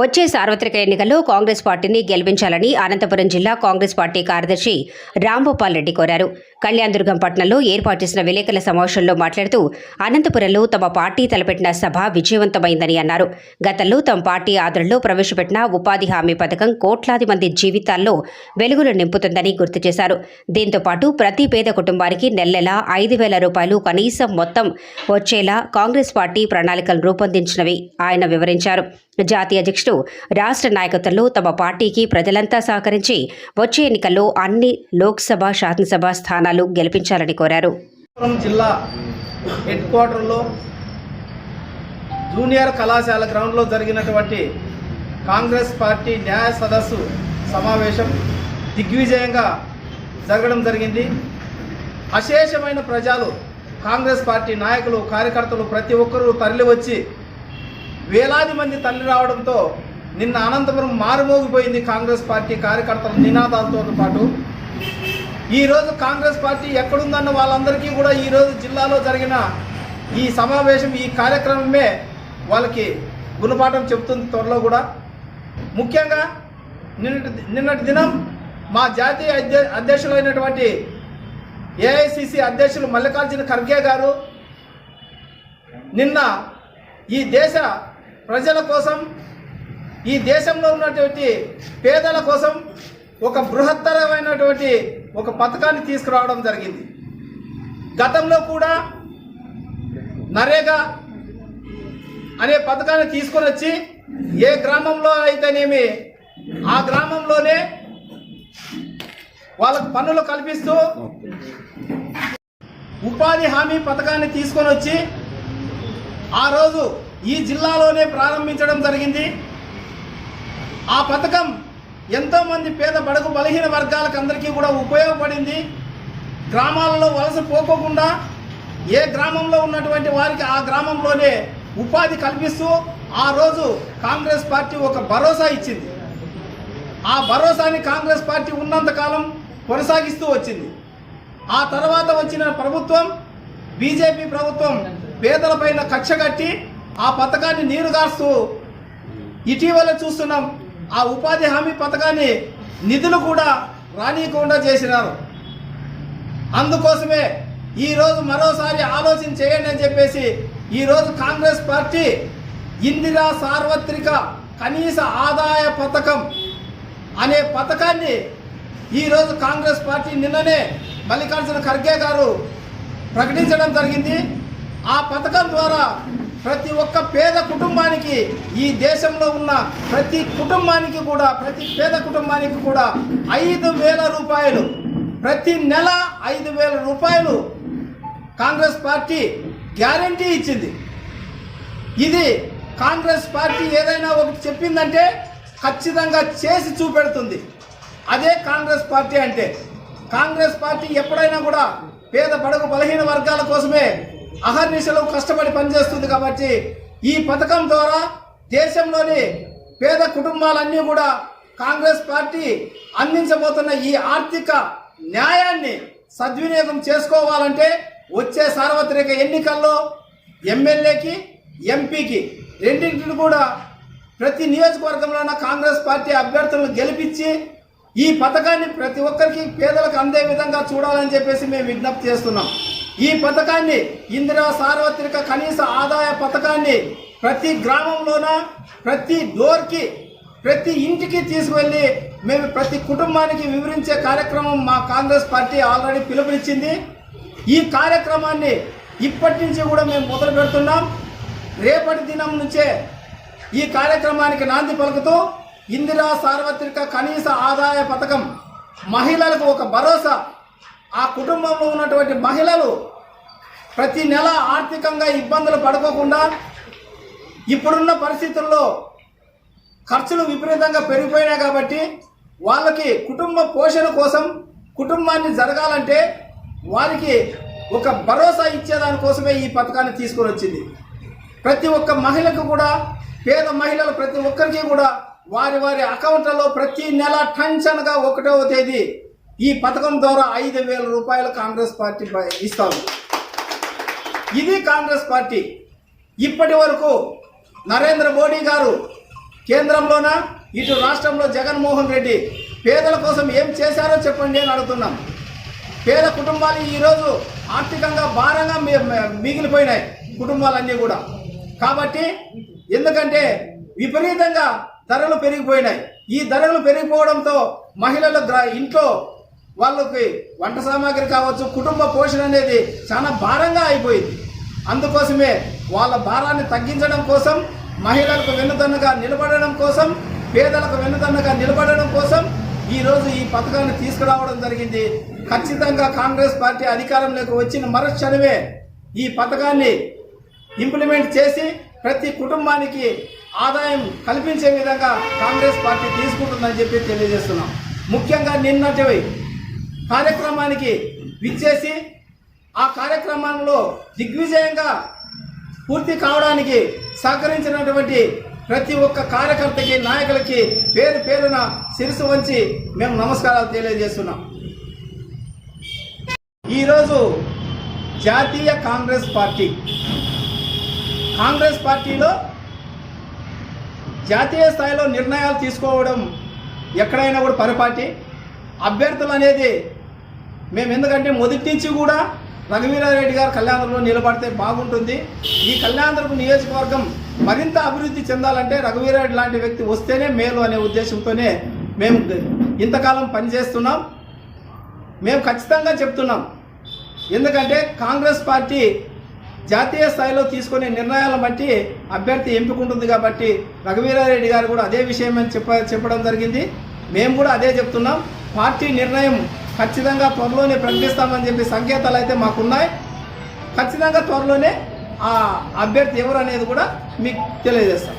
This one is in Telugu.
వచ్చే సార్వత్రిక ఎన్నికల్లో కాంగ్రెస్ పార్టీని గెలిపించాలని అనంతపురం జిల్లా కాంగ్రెస్ పార్టీ కార్యదర్శి రాంభూపాల్ రెడ్డి కోరారు. కళ్యాణదుర్గం పట్టణంలో ఏర్పాటు చేసిన విలేకరుల సమావేశంలో మాట్లాడుతూ అనంతపురంలో తమ పార్టీ తలపెట్టిన సభ విజయవంతమైందని అన్నారు. గతంలో తమ పార్టీ ఆదరణలో ప్రవేశపెట్టిన ఉపాధి హామీ పథకం కోట్లాది మంది జీవితాల్లో వెలుగులు నింపుతుందని గుర్తు చేశారు. దీంతో పాటు ప్రతి పేద కుటుంబానికి నెలనెలా ఐదు వేల రూపాయలు కనీసం మొత్తం వచ్చేలా కాంగ్రెస్ పార్టీ ప్రణాళికలు రూపొందించినవి ఆయన వివరించారు. జాతీయ అధ్యక్షుడు రాష్ట్ర నాయకత్వంలో తమ పార్టీకి ప్రజలంతా సహకరించి వచ్చే ఎన్నికల్లో అన్ని లోక్సభ శాసనసభ స్థానాలు గెలిపించాలని కోరారు. జిల్లా హెడ్ క్వార్టర్లో జూనియర్ కళాశాల గ్రౌండ్లో జరిగినటువంటి కాంగ్రెస్ పార్టీ న్యాయ సదస్సు సమావేశం దిగ్విజయంగా జరగడం జరిగింది. అశేషమైన ప్రజలు కాంగ్రెస్ పార్టీ నాయకులు కార్యకర్తలు ప్రతి ఒక్కరూ తరలివచ్చి వేలాది మంది తల్లి రావడంతో నిన్న అనంతపురం మారుమోగిపోయింది కాంగ్రెస్ పార్టీ కార్యకర్తల నినాదాలతో పాటు. ఈరోజు కాంగ్రెస్ పార్టీ ఎక్కడుందన్న వాళ్ళందరికీ కూడా ఈరోజు జిల్లాలో జరిగిన ఈ సమావేశం ఈ కార్యక్రమమే వాళ్ళకి గుణపాఠం చెబుతుంది త్వరలో కూడా. ముఖ్యంగా నిన్నటి నిన్నటి దినం మా జాతీయ అధ్య అధ్యక్షులైనటువంటి ఏఐసిసి అధ్యక్షులు మల్లికార్జున ఖర్గే గారు నిన్న ఈ దేశ ప్రజల కోసం ఈ దేశంలో ఉన్నటువంటి పేదల కోసం ఒక బృహత్తరమైనటువంటి ఒక పథకాన్ని తీసుకురావడం జరిగింది. గతంలో కూడా నరేగా అనే పథకాన్ని తీసుకొని వచ్చి ఏ గ్రామంలో అయితేనేమి ఆ గ్రామంలోనే వాళ్ళకు పనులు కల్పిస్తూ ఉపాధి హామీ పథకాన్ని తీసుకొని వచ్చి ఆ రోజు ఈ జిల్లాలోనే ప్రారంభించడం జరిగింది. ఆ పథకం ఎంతోమంది పేద బడుగు బలహీన వర్గాలకు అందరికీ కూడా ఉపయోగపడింది. గ్రామాలలో వలస పోకోకుండా ఏ గ్రామంలో ఉన్నటువంటి వారికి ఆ గ్రామంలోనే ఉపాధి కల్పిస్తూ ఆ రోజు కాంగ్రెస్ పార్టీ ఒక భరోసా ఇచ్చింది. ఆ భరోసాని కాంగ్రెస్ పార్టీ ఉన్నంతకాలం కొనసాగిస్తూ వచ్చింది. ఆ తర్వాత వచ్చిన ప్రభుత్వం బీజేపీ ప్రభుత్వం పేదలపైన కక్ష కట్టి ఆ పథకాన్ని నీరుగారుస్తూ ఇటీవల చూస్తున్నాం. ఆ ఉపాధి హామీ పథకాన్ని నిధులు కూడా రానియకుండా చేసినారు. అందుకోసమే ఈరోజు మరోసారి ఆలోచన చేయండి అని చెప్పేసి ఈరోజు కాంగ్రెస్ పార్టీ ఇందిరా సార్వత్రిక కనీస ఆదాయ పథకం అనే పథకాన్ని ఈరోజు కాంగ్రెస్ పార్టీ నిన్ననే మల్లికార్జున ఖర్గే గారు ప్రకటించడం జరిగింది. ఆ పథకం ద్వారా ప్రతి ఒక్క పేద కుటుంబానికి ఈ దేశంలో ఉన్న ప్రతి కుటుంబానికి కూడా ప్రతి పేద కుటుంబానికి కూడా ఐదు వేల రూపాయలు. ప్రతి నెల ఐదు వేల రూపాయలు కాంగ్రెస్ పార్టీ గ్యారంటీ ఇచ్చింది. ఇది కాంగ్రెస్ పార్టీ ఏదైనా ఒకటి చెప్పిందంటే ఖచ్చితంగా చేసి చూపెడుతుంది. అదే కాంగ్రెస్ పార్టీ అంటే. కాంగ్రెస్ పార్టీ ఎప్పుడైనా కూడా పేద బడుగు బలహీన వర్గాల కోసమే అహర్నిశలు కష్టపడి పనిచేస్తుంది కాబట్టి ఈ పథకం ద్వారా దేశంలోని పేద కుటుంబాలన్నీ కూడా కాంగ్రెస్ పార్టీ అందించబోతున్న ఈ ఆర్థిక న్యాయాన్ని సద్వినియోగం చేసుకోవాలంటే వచ్చే సార్వత్రిక ఎన్నికల్లో ఎమ్మెల్యేకి ఎంపీకి రెండింటిని కూడా ప్రతి నియోజకవర్గంలోన కాంగ్రెస్ పార్టీ అభ్యర్థులను గెలిపించి ఈ పథకాన్ని ప్రతి ఒక్కరికి పేదలకు అందే విధంగా చూడాలని చెప్పేసి మేము విజ్ఞప్తి చేస్తున్నాం. ఈ పథకాన్ని ఇందిరా సార్వత్రిక కనీస ఆదాయ పథకాన్ని ప్రతి గ్రామంలోన ప్రతి డోర్కి ప్రతి ఇంటికి తీసుకువెళ్ళి మేము ప్రతి కుటుంబానికి వివరించే కార్యక్రమం మా కాంగ్రెస్ పార్టీ ఆల్రెడీ పిలుపునిచ్చింది. ఈ కార్యక్రమాన్ని ఇప్పటి నుంచి కూడా మేము మొదలు పెడుతున్నాం. రేపటి దినం నుంచే ఈ కార్యక్రమానికి నాంది పలుకుతూ ఇందిరా సార్వత్రిక కనీస ఆదాయ పథకం మహిళలకు ఒక భరోసా ఆ కుటుంబంలో ఉన్నటువంటి మహిళలు ప్రతి నెల ఆర్థికంగా ఇబ్బందులు పడుకోకుండా ఇప్పుడున్న పరిస్థితుల్లో ఖర్చులు విపరీతంగా పెరిగిపోయినాయి కాబట్టి వాళ్ళకి కుటుంబ పోషణ కోసం కుటుంబాన్ని జరగాలంటే వారికి ఒక భరోసా ఇచ్చేదానికోసమే ఈ పథకాన్ని తీసుకొని వచ్చింది. ప్రతి ఒక్క మహిళకు కూడా పేద మహిళలు ప్రతి ఒక్కరికి కూడా వారి వారి అకౌంట్లలో ప్రతి నెల టెన్షన్గా ఒకటవ తేదీ ఈ పథకం ద్వారా ఐదు వేల రూపాయలు కాంగ్రెస్ పార్టీ ప- ఇస్తాము. ఇది కాంగ్రెస్ పార్టీ. ఇప్పటి వరకు నరేంద్ర మోడీ గారు కేంద్రంలోన ఇటు రాష్ట్రంలో జగన్మోహన్ రెడ్డి పేదల కోసం ఏం చేశారో చెప్పండి అని అడుగుతున్నాం. పేద కుటుంబాలు ఈరోజు ఆర్థికంగా భారంగా మిగిలిపోయినాయి కుటుంబాలన్నీ కూడా. కాబట్టి ఎందుకంటే విపరీతంగా ధరలు పెరిగిపోయినాయి. ఈ ధరలు పెరిగిపోవడంతో మహిళలు ఇంట్లో వాళ్ళకి వంట సామాగ్రి కావచ్చు కుటుంబ పోషణ అనేది చాలా భారంగా అయిపోయింది. అందుకోసమే వాళ్ళ భారాన్ని తగ్గించడం కోసం మహిళలకు వెన్నుదన్నుగా నిలబడడం కోసం పేదలకు వెన్నుదన్నుగా నిలబడడం కోసం ఈరోజు ఈ పథకాన్ని తీసుకురావడం జరిగింది. ఖచ్చితంగా కాంగ్రెస్ పార్టీ అధికారంలోకి వచ్చిన మరుక్షణమే ఈ పథకాన్ని ఇంప్లిమెంట్ చేసి ప్రతి కుటుంబానికి ఆదాయం కల్పించే విధంగా కాంగ్రెస్ పార్టీ తీసుకుంటుందని చెప్పి తెలియజేస్తున్నాం. ముఖ్యంగా నిన్నటివి కార్యక్రమానికి విచ్చేసి ఆ కార్యక్రమంలో దిగ్విజయంగా పూర్తి కావడానికి సహకరించినటువంటి ప్రతి ఒక్క కార్యకర్తకి నాయకులకి పేరు పేరున శిరసు వంచి మేము నమస్కారాలు తెలియజేస్తున్నాం. ఈరోజు జాతీయ కాంగ్రెస్ పార్టీ. కాంగ్రెస్ పార్టీలో జాతీయ స్థాయిలో నిర్ణయాలు తీసుకోవడం ఎక్కడైనా కూడా పరిపాటి. అభ్యర్థులు అనేది మేము ఎందుకంటే మొదటి నుంచి కూడా రఘువీరారెడ్డి గారు కళ్యాణంలో నిలబడితే బాగుంటుంది. ఈ కళ్యాణదుర్గం నియోజకవర్గం మరింత అభివృద్ధి చెందాలంటే రఘువీరారెడ్డి లాంటి వ్యక్తి వస్తేనే మేలు అనే ఉద్దేశంతోనే మేము ఇంతకాలం పనిచేస్తున్నాం. మేము ఖచ్చితంగా చెప్తున్నాం. ఎందుకంటే కాంగ్రెస్ పార్టీ జాతీయ స్థాయిలో తీసుకునే నిర్ణయాలను బట్టి అభ్యర్థి ఎంపిక ఉంటుంది కాబట్టి రఘువీరారెడ్డి గారు కూడా అదే విషయం అని చెప్ప చెప్పడం జరిగింది. మేము కూడా అదే చెప్తున్నాం. పార్టీ నిర్ణయం ఖచ్చితంగా త్వరలోనే ప్రకటిస్తామని చెప్పి సంకేతాలు అయితే మాకున్నాయి. ఖచ్చితంగా త్వరలోనే ఆ అభ్యర్థి ఎవరు అనేది కూడా మీకు తెలియజేస్తాం.